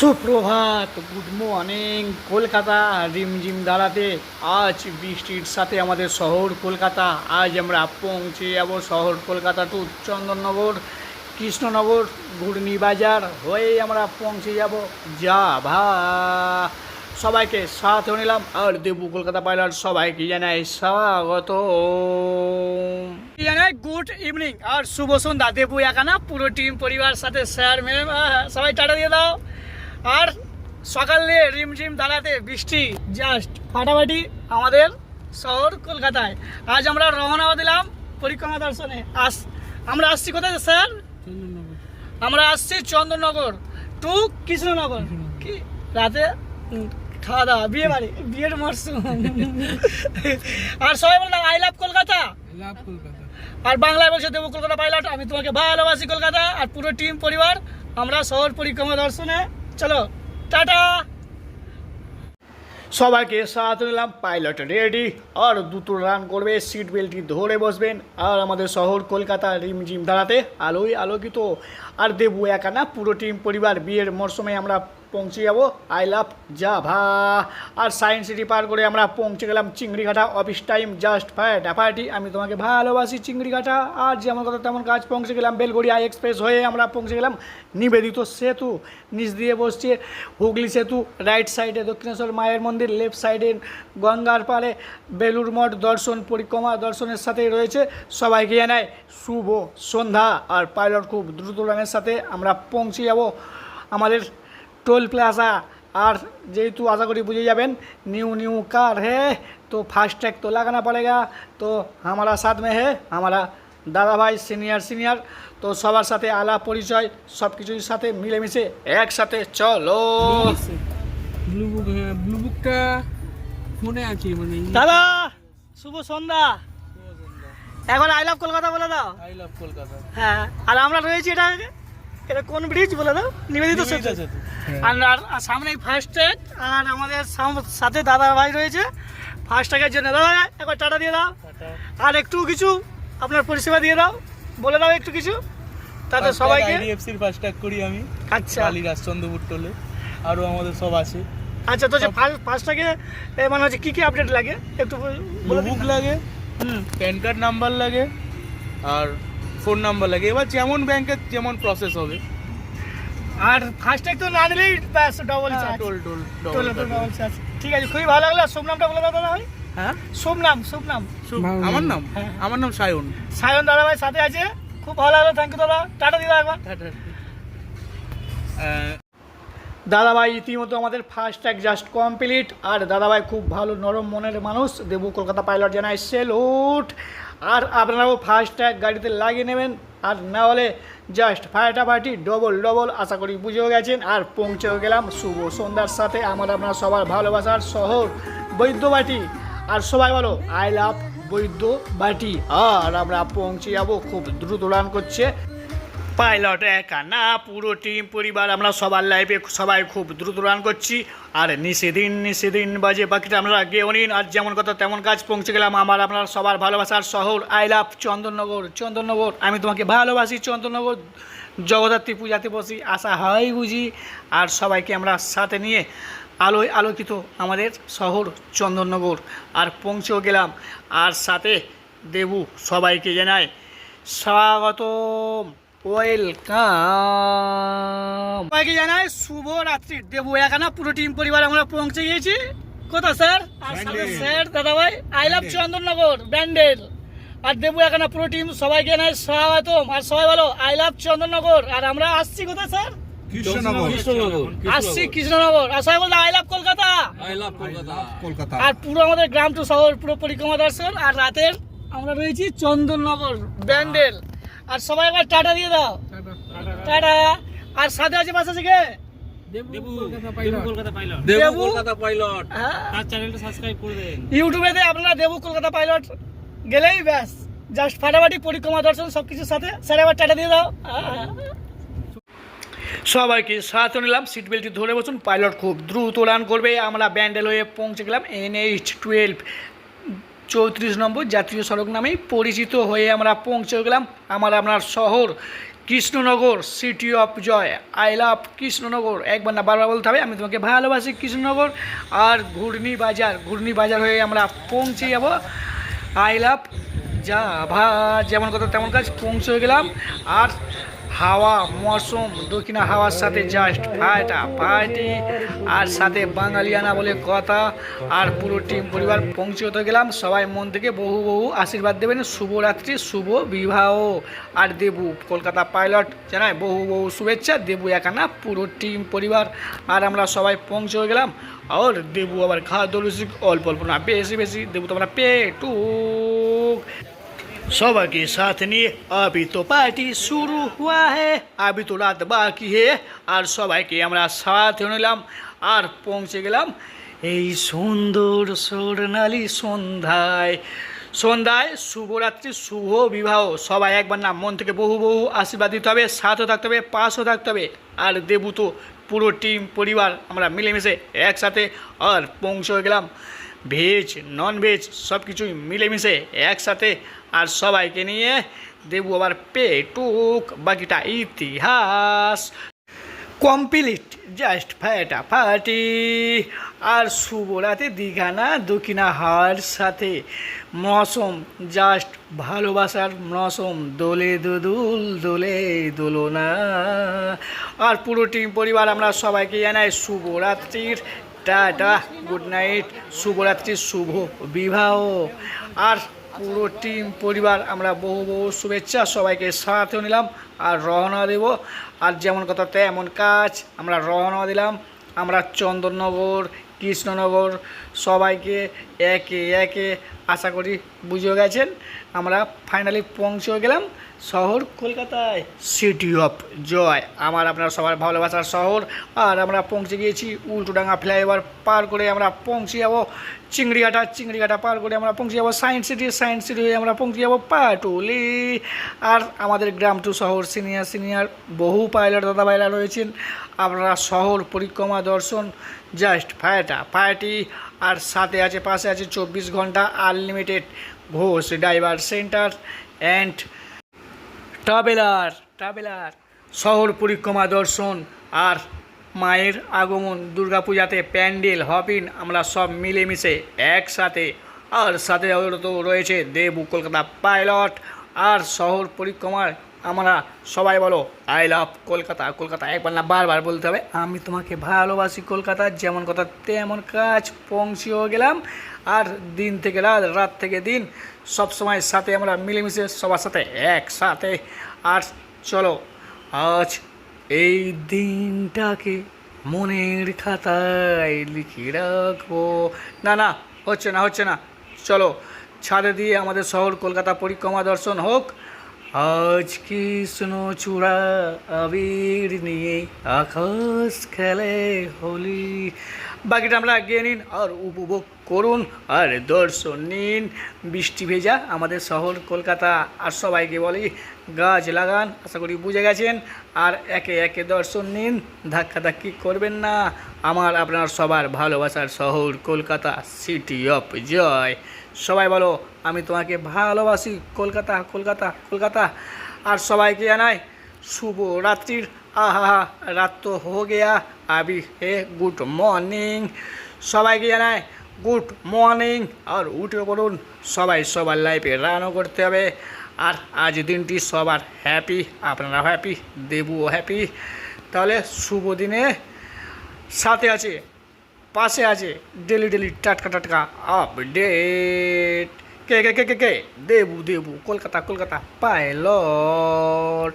সুপ্রভাত, good morning, Kolkata, রিমঝিম দাঁড়াতে। আজ বৃষ্টির সাথে আমাদের শহর কলকাতা। আজ আমরা পৌঁছে যাব শহর কলকাতা টু চন্দননগর, কৃষ্ণনগর, ঘূর্ণিবাজার। হয়ে আমরা পৌঁছে যাব। যা ভা। সবাইকে সাথে নিলাম। আর দেবু কলকাতা পাইলট সবাইকে জানাই স্বাগত। জানাই, গুড ইভিনিং। আর শুভ সন্ধ্যা। দেবু একানা পুরো টিম, পরিবার সাথে, স্যার ম্যাম সবাই টাটা দিয়ে দাও। আর সকালে রিমঝিম দাঁড়াতে বৃষ্টি জাস্ট ফাটাফাটি আমাদের শহর কলকাতায়। আজ আমরা রওনা দিলাম পরিক্রমা দর্শনে। আস আমরা আসছি কোথায় স্যার? আমরা আসছি চন্দননগর টু কৃষ্ণনগর। কি? রাতে খাওয়া দাওয়া, বিয়ে বাড়ি, বিয়ের মরশুম। আর সবাই বললাম I love Kolkata love Kolkata. আর বাংলায় বলছে দেবো কলকাতা পাইলট আমি তোমাকে ভালোবাসি কলকাতা। আর পুরো টিম পরিবার, আমরা শহর পরিক্রমা দর্শনে চলো, টাটা। সবাইকে সাথে নিলাম পাইলট রেডি। আর দুটো রান করবে সিট বেল্টটি ধরে বসবেন। আর আমাদের শহর কলকাতা রিমঝিম দাঁড়াতে আলোই আলোকিত। আর দেবু একা না, পুরো টিম পরিবার, বিয়ের মরশুমে আমরা পৌঁছে যাব। আই লাভ জাভা আর সায়েন্স সিটি পার করে আমরা পৌঁছে গেলাম চিংড়িঘাটা। অফিস টাইম জাস্ট ফায়ার ডাফাটি আমি তোমাকে ভালোবাসি চিংড়িঘাটা। আর যেমন কথা তেমন কাজ। পৌঁছে গেলাম বেলগড়িয়া এক্সপ্রেস হয়ে আমরা পৌঁছে গেলাম নিবেদিত সেতু। নিচ দিয়ে বসছে হুগলি সেতু। রাইট সাইডে দক্ষিণেশ্বর মায়ের মন্দির লেফট সাইডে গঙ্গার পাড়ে বেলুর মঠ দর্শন পরিক্রমা দর্শনের সাথে রয়েছে। সবাইকে জানায় শুভ সন্ধ্যা। আর পাইলট খুব দ্রুত রানের সাথে আমরা পৌঁছে যাব। আমাদের टोल प्लाजा और जेहेतु आशा करी बुझे जाबेन न्यू न्यू कार है तो फास्ट टैग तो लगाना पड़ेगा तो हमारा साथ में है हमारा দাদা ভাই সিনিয়র সিনিয়র তো সবার সাথে আলাপ পরিচয় সব কিছুর সাথে মিলেমিশে একসাথে চলো ব্লু বুক হ্যাঁ ব্লু বুকটা ফোনে আছে মানে দাদা শুভ সন্ধ্যা এখন আই লাভ কলকাতা বলে দাও আই লাভ কলকাতা হ্যাঁ আর আমরা রয়েছি এটা এটা কোন ব্রিজ বলে দাও? নিবেদিত সেতু। আর আর আর সামনে ফার্স্ট ট্যাগ আর আমাদের সাথে দাদা ভাই রয়েছে। ফার্স্ট ট্যাগের জন্য। দাদা একবার টাটা দিয়ে দাও। আর একটু কিছু আপনার পরিষেবা দিয়ে দাও। বলে দাও একটু কিছু। তাতে সবাইকে আইডিএফসির ফার্স্ট ট্যাগ করি আমি। আচ্ছা। কালীরাজ চন্দ্রপুর টোলে। আরও আমাদের সব আছে। আচ্ছা তো ফার্স্ট ট্যাগে মানে হচ্ছে কী কী আপডেট লাগে? একটু বুক লাগে হুম। প্যান কার্ড নাম্বার লাগে আর ফোন নাম্বার লাগে। এবার যেমন ব্যাংকের যেমন প্রসেস হবে। আর ফার্স্ট ট্যাগ তো না দিলেই ব্যাস double charge toll toll double double charge ঠিক আছে খুবই ভালো লাগল। শুভ নামটা বলে দাও দাদা ভাই হ্যাঁ? শুভ নাম শুভ নাম। আমার নাম? হ্যাঁ। আমার নাম সায়ন। সায়ন দাদা ভাই সাথে আছে। খুব ভালো লাগল। থ্যাংক ইউ দাদা। টাটা দিদা একবার। আহ, দাদাভাই ইতিমধ্যে আমাদের ফার্স্ট ট্যাগ জাস্ট কমপ্লিট আর দাদাভাই খুব ভালো নরম মনের মানুষ। দেবু কলকাতা পাইলট জানায় সেলুট আর আপনারাও ফার্স্ট ট্যাগ গাড়িতে লাগিয়ে নেবেন। আর না হলে জাস্ট ফাটাফাটি ডবল ডবল আশা করি বুঝেও গেছেন। আর পৌঁছেও গেলাম। শুভ সন্ধ্যার সাথে আমার আপনার সবার ভালোবাসার শহর বৈদ্যবাটি আর সবাই বলো আই লাভ বৈদ্যবাটি আর আমরা পৌঁছে যাব খুব দ্রুত রান করছে। পাইলট একা না, পুরো টিম পরিবার, আমরা সবার লাইফে সবাই খুব দ্রুত রান করছি। আর নিষেদিন নিষেদিন বাজে বাকিটা আমরা গেও নিন আর যেমন কথা তেমন কাজ পৌঁছে গেলাম। আমার আপনার সবার ভালোবাসার শহর আই লাভ চন্দননগর চন্দননগর। আমি তোমাকে ভালোবাসি চন্দননগর। জগদ্ধাত্রী পূজাতে বসি, আশা হয় বুঝি। আর সবাইকে আমরা সাথে নিয়ে আলোয় আলোকিত আমাদের শহর চন্দননগর। আর পৌঁছেও গেলাম। আর সাথে দেবু সবাইকে জানায় স্বাগতম। ওয়েলকাম সবাইকে জানাই শুভ রাত্রি। দেবু এখানে পুরো টিম পরিবার আমরা পৌঁছে গিয়েছি। কোথায় স্যার? আর স্যার দাদা ভাই আই লাভ চন্দননগর ব্যান্ডেল আর দেবু এখানে পুরো টিম সবাইকে জানাই স্বাগতম। আর সবাই বলো আই লাভ চন্দননগর। আর আমরা আসছি কোথায় স্যার? আসছি কৃষ্ণনগর। আর সবাই বলতো আই লাভ কলকাতা। কলকাতা। আর পুরো আমাদের গ্রাম টু শহর পুরো পরিক্রমা দর্শন আর রাতের আমরা রয়েছি চন্দননগর ব্যান্ডেল আর সবাই একবার টাটা দিয়ে দাও। টাটা। আর সাথে আছে পাশে কলকাতা পাইলট দেবু কলকাতা পাইলট হ্যাঁ, চ্যানেলটা করে দেন। ইউটিউবেতে আপনারা দেবু কলকাতা পাইলট গেলেই ব্যাস। জাস্ট ফাটাফাটি পরিক্রমা দর্শন সব কিছুর সাথে। স্যার এবার টাটা দিয়ে দাও। সবাইকে সাথে নিলাম। সিট বেল্টটি ধরে বসুন। পাইলট খুব দ্রুত রান করবে। আমরা ব্যান্ডেল হয়ে পৌঁছে গেলাম। এনএইচ টুয়েলভ চৌত্রিশ নম্বর জাতীয় সড়ক নামেই পরিচিত হয়ে আমরা পৌঁছে গেলাম আমার আপনার শহর Krishnanagar city of joy I love Krishnanagar. একবার না বারবার বলতে হবে, আমি তোমাকে ভালোবাসি কৃষ্ণনগর। আর ঘূর্ণি বাজার ঘূর্ণি বাজার হয়ে আমরা পৌঁছে যাব। আই লাভ যা ভা যেমন কথা তেমন কাজ, পৌঁছে গেলাম। আর হাওয়া মৌসুম দক্ষিণা হাওয়ার সাথে জাস্ট ফাটা ফাটি আর সাথে বাঙালিয়ানা বলে কথা। আর পুরো টিম পরিবার পৌঁছতে গেলাম। সবাই মন থেকে বহু বহু আশীর্বাদ দেবেন। শুভরাত্রি, শুভ বিবাহ। আর দেবু, কলকাতা পাইলট জানাই বহু বহু শুভেচ্ছা। দেবু একা না পুরো টিম পরিবার। আর আমরা সবাই পৌঁছে গেলাম। আর দেবু আবার খাদ্য রসিক অল্প অল্প না, বেশি বেশি। দেবু তো আমরা পেটুক सबके साथ নিয়ে अभी तो पार्टी शुरू हुआ है अभी तो রাত বাকি হে আর সবাইকে আমরা সাথে নিলাম আর পৌঁছে গেলাম এই সুন্দর স্বর্ণালী সন্ধ্যায় সন্ধ্যায় শুভরাত্রি শুভ বিবাহ সবাই একবার না মন থেকে বহু বহু আশীর্বাদ দিতে হবে সাথেও থাকতে হবে পাশও থাকতে হবে আর দেবু তো পুরো টিম পরিবার আমরা মিলেমিশে একসাথে আর পৌঁছে গেলাম ভেজ নন ভেজ সব কিছুই মিলেমিশে একসাথে আর সবাইকে নিয়ে দেবু আবার পেটুক, বাকিটা ইতিহাস। কমপ্লিট জাস্ট ফাটাফাটি। আর শুভরাতে দীঘা না দক্ষিণা হাওয়ার সাথে মৌসুম জাস্ট ভালোবাসার মৌসুম। দোলে দোদুল, দোলে দোলনা। আর পুরো টিম পরিবার, আমরা সবাইকে জানাই শুভরাত্রির টাটা গুড নাইট শুভরাত্রির শুভ বিবাহ। আর পুরো টিম পরিবার, আমরা বহু বহু শুভেচ্ছা সবাইকে সাথেও নিলাম আর রওনা দেব। আর যেমন কথা তেমন কাজ, আমরা রওনা দিলাম। আমরা চন্দননগর, কৃষ্ণনগর সবাইকে একে একে আশা করি বুঝে গেছেন। আমরা ফাইনালি পৌঁছে গেলাম শহর কলকাতায়। সিটি অফ জয় আমার আপনার সবার ভালোবাসার শহর। আর আমরা পৌঁছে গিয়েছি উল্টোডাঙ্গা ফ্লাইওভার পার করে আমরা পৌঁছে যাব চিংড়িঘাটা চিংড়িঘাটা পার করে আমরা পৌঁছে যাব সায়েন্স সিটি সায়েন্স সিটি হয়ে আমরা পৌঁছে যাব পাটুলি। আর আমাদের গ্রাম টু শহর সিনিয়র সিনিয়র বহু পাইলট দাদা ভাইরা রয়েছেন। আপনারা শহর পরিক্রমা দর্শন জাস্ট ফায়াটা ফায়াটি আর সাথে আছে, পাশে আছে চব্বিশ ঘণ্টা unlimited Ghosh, driver centre and traveller traveller, শহর পরিক্রমা দর্শন আর মায়ের আগমন, দুর্গাপূজাতে প্যান্ডেল, হপিন, আমরা সব মিলেমিশে একসাথে। আর সাথে তো রয়েছে দেবু কলকাতা পাইলট আর শহর পরিক্রমায় আমরা সবাই বলো আই লাভ কলকাতা। কলকাতা একবার না বারবার বলতে হবে। আমি তোমাকে ভালোবাসি কলকাতা, যেমন কথা তেমন কাজ পৌঁছেও গেলাম। আর দিন থেকে রাত রাত থেকে দিন, সব সময় সাথে আমরা মিলেমিশে সবার সাথে একসাথে। আর চলো, আজ এই দিনটাকে মনের খাতায় লিখে রাখব। না না, হচ্ছে না হচ্ছে না। চলো, ছাদে দিয়ে আমাদের শহর কলকাতা পরিক্রমা দর্শন হোক। আজ চূড়া আবির নিয়ে? আকাশ খেলে হোলি। বাকিটা আমরা গিয়ে নিন আর উপভোগ করুন আর দর্শন নিন। বৃষ্টি ভেজা আমাদের শহর, কলকাতা। আর সবাইকে বলি, গাছ লাগান, আশা করি বুঝে গেছেন। আর একে একে দর্শন নিন, ধাক্কা ধাক্কি করবেন না। আমার আপনার সবার ভালোবাসার শহর, কলকাতা সিটি অফ জয় সবাই বলো, আমি তোমাকে ভালোবাসি, কলকাতা কলকাতা কলকাতা। আর সবাইকে জানাই শুভ রাত্রির। আহা, রাত তো হো গেয়া। আবি, হে, গুড মর্নিং। সবাইকে জানাই গুড মর্নিং। আর উঠে পড়ুন, সবাই সবার লাইফে রানও করতে হবে। আর আজ দিনটি সবার হ্যাপি আপনারা হ্যাপি দেবুও হ্যাপি তাহলে শুভ দিনে। সাথে আছে পাশে আছে ডেলি ডেলি টাটকা টাটকা আপডেট কে কে কে কে কে দেবু দেবু কলকাতা কলকাতা পাইলট